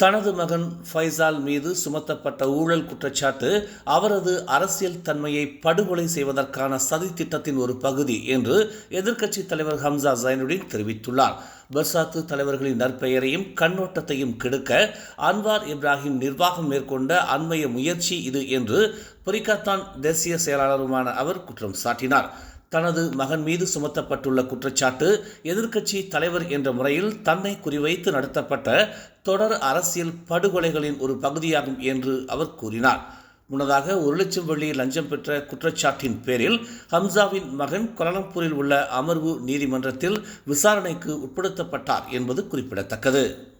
தனது மகன் ஃபைசால் மீது சுமத்தப்பட்ட ஊழல் குற்றச்சாட்டு அவரது அரசியல் தன்மையை படுகொலை செய்வதற்கான சதி திட்டத்தின் ஒரு பகுதி என்று எதிர்க்கட்சித் தலைவர் ஹம்சா ஜைனுடின் தெரிவித்துள்ளார். பர்சாத்து தலைவர்களின் நற்பெயரையும் கண்ணோட்டத்தையும் கெடுக்க அன்வார் இப்ராஹிம் நிர்வாகம் மேற்கொண்ட அண்மைய முயற்சி இது என்று பொரிக்காத்தான் தேசிய செயலாளருமான அவர் குற்றம் சாட்டினார். தனது மகன் மீது சுமத்தப்பட்டுள்ள குற்றச்சாட்டு எதிர்க்கட்சி தலைவர் என்ற முறையில் தன்னை குறிவைத்து நடத்தப்பட்ட தொடர் அரசியல் படுகொலைகளின் ஒரு பகுதியாகும் என்று அவர் கூறினார். முன்னதாக ஒரு லட்சம் வெள்ளி லஞ்சம் பெற்ற குற்றச்சாட்டின் பேரில் ஹம்சாவின் மகன் கோலாலம்பூரில் உள்ள அமர்வு நீதிமன்றத்தில் விசாரணைக்கு உட்படுத்தப்பட்டார் என்பது குறிப்பிடத்தக்கது.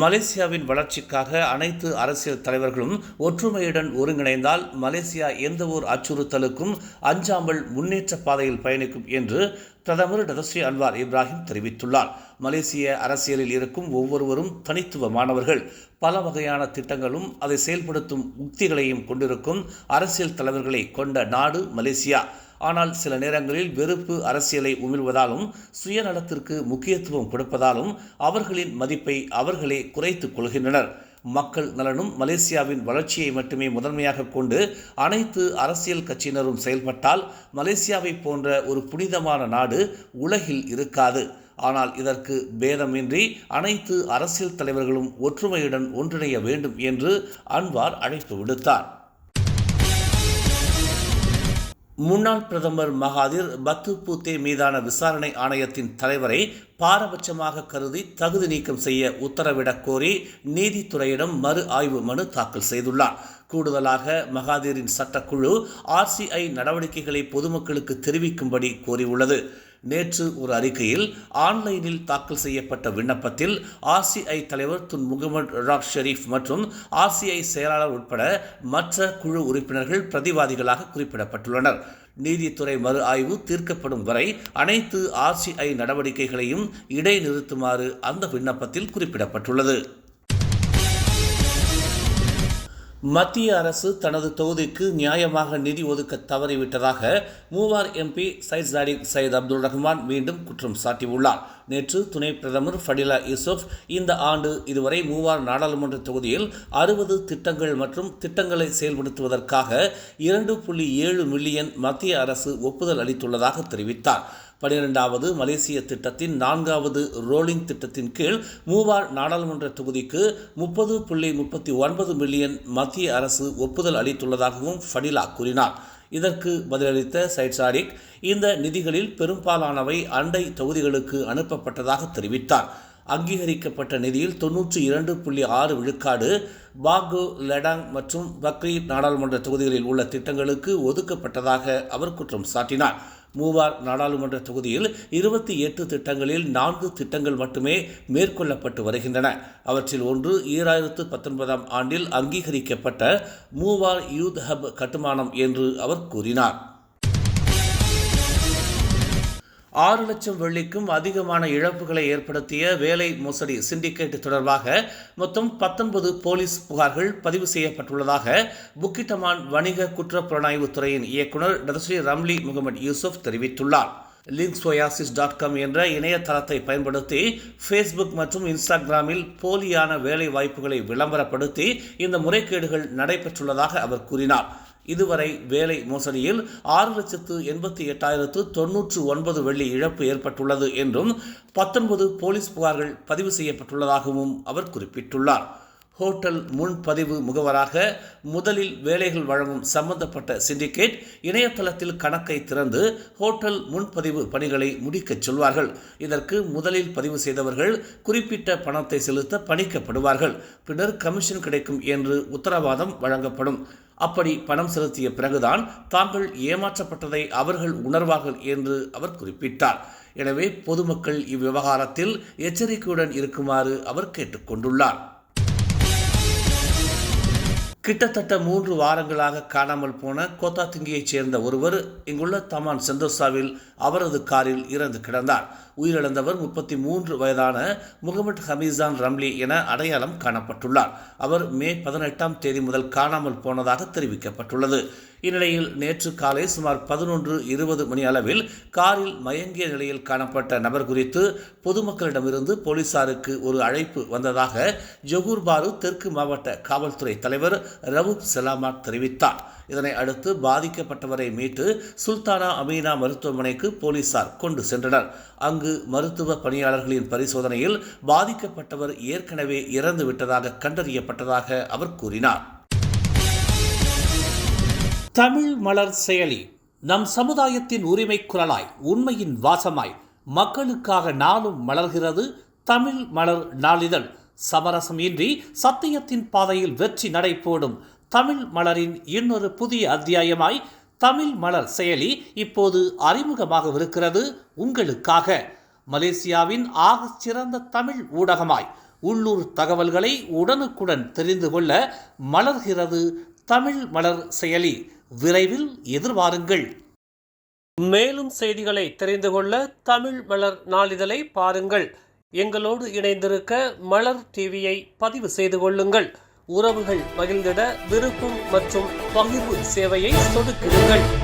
மலேசியாவின் வளர்ச்சிக்காக அனைத்து அரசியல் தலைவர்களும் ஒற்றுமையுடன் ஒருங்கிணைந்தால் மலேசியா எந்தவொரு அச்சுறுத்தலுக்கும் அஞ்சாமல் முன்னேற்ற பாதையில் பயணிக்கும் என்று பிரதமர் டதஸ்ரீ அன்வார் இப்ராஹிம் தெரிவித்துள்ளார். மலேசிய அரசியலில் இருக்கும் ஒவ்வொருவரும் தனித்துவமானவர்கள். பல வகையான திட்டங்களும் அதை செயல்படுத்தும் உக்திகளையும் கொண்டிருக்கும் அரசியல் தலைவர்களை கொண்ட நாடு மலேசியா. ஆனால் சில நேரங்களில் வெறுப்பு அரசியலை உமிழ்வதாலும் சுயநலத்திற்கு முக்கியத்துவம் கொடுப்பதாலும் அவர்களின் மதிப்பை அவர்களே குறைத்துக் கொள்கின்றனர். மக்கள் நலனும் மலேசியாவின் வளர்ச்சியை மட்டுமே முதன்மையாக கொண்டு அனைத்து அரசியல் கட்சியினரும் செயல்பட்டால் மலேசியாவை போன்ற ஒரு புனிதமான நாடு உலகில் இருக்காது. ஆனால் இதற்கு பேதமின்றி அனைத்து அரசியல் தலைவர்களும் ஒற்றுமையுடன் ஒன்றிணைய வேண்டும் என்று அன்வார் அழைப்பு விடுத்தார். முன்னாள் பிரதமர் மகாதிர் பத்துபூத்தே மீதான விசாரணை ஆணையத்தின் தலைவரை பாரபட்சமாக கருதி தகுதி நீக்கம் செய்ய உத்தரவிடக் கோரி நீதித்துறையிடம் மறு ஆய்வு மனு தாக்கல் செய்துள்ளார். கூடுதலாக மகாதீரின் சட்டக்குழு ஆர்சிஐ நடவடிக்கைகளை பொதுமக்களுக்கு தெரிவிக்கும்படி கோரியுள்ளது. நேற்று ஒரு அறிக்கையில் ஆன்லைனில் தாக்கல் செய்யப்பட்ட விண்ணப்பத்தில் ஆர்சிஐ தலைவர் துன் முகமது ராக் ஷெரீப் மற்றும் ஆர்சிஐ செயலாளர் உட்பட மற்ற குழு உறுப்பினர்கள் பிரதிவாதிகளாக குறிப்பிடப்பட்டுள்ளனர். நீதித்துறை மறு ஆய்வு தீர்க்கப்படும் வரை அனைத்து ஆர்சிஐ நடவடிக்கைகளையும் இடைநிறுத்துமாறு அந்த விண்ணப்பத்தில் குறிப்பிடப்பட்டுள்ளது. மத்திய அரசு தனது தொகுதிக்கு நியாயமாக நிதி ஒதுக்க தவறிவிட்டதாக Muar MP Syed Saddiq Syed Abdul Rahman மீண்டும் குற்றம் சாட்டியுள்ளார். நேற்று துணை பிரதமர் ஃபடிலா யூசுப் இந்த ஆண்டு இதுவரை மூவார் நாடாளுமன்ற தொகுதியில் அறுபது திட்டங்கள் மற்றும் திட்டங்களை செயல்படுத்துவதற்காக இரண்டு புள்ளி ஏழு மில்லியன் மத்திய அரசு ஒப்புதல் அளித்துள்ளதாக தெரிவித்தார். பனிரெண்டாவது மலேசிய திட்டத்தின் நான்காவது ரோலிங் திட்டத்தின் கீழ் மூவார் நாடாளுமன்ற தொகுதிக்கு முப்பது புள்ளி முப்பத்தி ஒன்பது மில்லியன் மத்திய அரசு ஒப்புதல் அளித்துள்ளதாகவும் ஃபடிலா கூறினார். இதற்கு பதிலளித்த சைட் சாரிக் இந்த நிதிகளில் பெரும்பாலானவை அண்டை தொகுதிகளுக்கு அனுப்பப்பட்டதாக தெரிவித்தார். அங்கீகரிக்கப்பட்ட நிதியில் தொன்னூற்றி இரண்டு புள்ளி ஆறு விழுக்காடு பாகு லடாங் மற்றும் பக்ரீத் நாடாளுமன்ற தொகுதிகளில் உள்ள திட்டங்களுக்கு ஒதுக்கப்பட்டதாக அவர் குற்றம் சாட்டினார். மூவார் நாடாளுமன்ற தொகுதியில் இருபத்தி எட்டு திட்டங்களில் நான்கு திட்டங்கள் மட்டுமே மேற்கொள்ளப்பட்டு வருகின்றன. அவற்றில் ஒன்று ஈராயிரத்து பத்தொன்பதாம் ஆண்டில் அங்கீகரிக்கப்பட்ட மூவார் யூத் ஹப் கட்டுமானம் என்று அவர் கூறினார். ஆறு லட்சம் வெள்ளிக்கும் அதிகமான இழப்புகளை ஏற்படுத்திய வேலை மோசடி சிண்டிகேட் தொடர்பாக மொத்தம் பத்தொன்பது போலீஸ் புகார்கள் பதிவு செய்யப்பட்டுள்ளதாக புக்கிட்டமான் வணிக குற்றப்புலனாய்வு துறையின் இயக்குநர் டதஸ்ரீ ரம்லி முகமது யூசுப் தெரிவித்துள்ளார். லிங்க்ஸ்ஒயாசிஸ் டாட் காம் என்ற இணையதளத்தை பயன்படுத்தி ஃபேஸ்புக் மற்றும் இன்ஸ்டாகிராமில் போலியான வேலை வாய்ப்புகளை விளம்பரப்படுத்தி இந்த முறைகேடுகள் நடைபெற்றுள்ளதாக அவர் கூறினார். இதுவரை வேலை மோசடியில் ஆறு லட்சத்து எண்பத்தி எட்டாயிரத்து தொன்னூற்று ஒன்பது வெள்ளி இழப்பு ஏற்பட்டுள்ளது என்றும் பத்தொன்பது போலீஸ் புகார்கள் பதிவு செய்யப்பட்டுள்ளதாகவும் அவர் குறிப்பிட்டுள்ளார். ஹோட்டல் முன்பதிவு முகவராக முதலில் வேலைகள் வழங்கும் சம்பந்தப்பட்ட சிண்டிகேட் இணையதளத்தில் கணக்கை திறந்து ஹோட்டல் முன்பதிவு பணிகளை முடிக்கச் சொல்வார்கள். இதற்கு முதலில் பதிவு செய்தவர்கள் குறிப்பிட்ட பணத்தை செலுத்த பணிக்கப்படுவார்கள். பின்னர் கமிஷன் கிடைக்கும் என்று உத்தரவாதம் வழங்கப்படும். அப்படி பணம் செலுத்திய பிறகுதான் தாங்கள் ஏமாற்றப்பட்டதை அவர்கள் உணர்வார்கள் என்று அவர் குறிப்பிட்டார். எனவே பொதுமக்கள் இவ்விவகாரத்தில் எச்சரிக்கையுடன் இருக்குமாறு அவர் கேட்டுக்கொண்டுள்ளார். கிட்டத்தட்ட மூன்று வாரங்களாக காணாமல் போன கோத்தாத்திங்கியைச் சேர்ந்த ஒருவர் இங்குள்ள தமான் செந்தோசாவில் அவரது காரில் இறந்து கிடந்தார். உயிரிழந்தவர் முப்பத்தி மூன்று வயதான முகமது ஹமீசான் ரம்லி என அடையாளம் காணப்பட்டுள்ளார். அவர் மே பதினெட்டாம் தேதி முதல் காணாமல் போனதாக தெரிவிக்கப்பட்டுள்ளது. இந்நிலையில் நேற்று காலை சுமார் பதினொன்று இருபது மணி அளவில் காரில் மயங்கிய நிலையில் காணப்பட்ட நபர் குறித்து பொதுமக்களிடமிருந்து போலீசாருக்கு ஒரு அழைப்பு வந்ததாக ஜொகூர் பாரு தெற்கு மாவட்ட காவல்துறை தலைவர் ரவூப் செலாமாட் தெரிவித்தார். இதனை அடுத்து பாதிக்கப்பட்டவரை மீட்டு சுல்தானா அமீனா மருத்துவமனைக்கு போலீசார் கொண்டு சென்றனர். அங்கு மருத்துவ பணியாளர்களின் பரிசோதனையில் பாதிக்கப்பட்டவர் ஏற்கனவே இறந்து விட்டதாக கண்டறியப்பட்டதாக அவர் கூறினார். தமிழ் மலர் செயலி நம் சமுதாயத்தின் உரிமை குரலாய் உண்மையின் வாசமாய் மக்களுக்காக நாளும் மலர்கிறது தமிழ் மலர் நாளிதழ். சமரசம் இன்றி சத்தியத்தின் பாதையில் வெற்றி நடை போடும் தமிழ் மலரின் இன்னொரு புதிய அத்தியாயமாய் தமிழ் மலர் செயலி இப்போது அறிமுகமாகவிருக்கிறது உங்களுக்காக. மலேசியாவின் ஆக சிறந்த தமிழ் ஊடகமாய் உள்ளூர் தகவல்களை உடனுக்குடன் தெரிந்து கொள்ள மலர்கிறது தமிழ் மலர் செயலி. விரைவில் எதிர்பாருங்கள். மேலும் செய்திகளை தெரிந்து கொள்ள தமிழ் மலர் நாளிதழை பாருங்கள். எங்களோடு இணைந்திருக்க மலர் டிவியை பதிவு செய்து கொள்ளுங்கள். உறவுகள் மகிழ்ந்திட விருப்பம் மற்றும் பகிர்வு சேவையை சொடுக்கிடுங்கள்.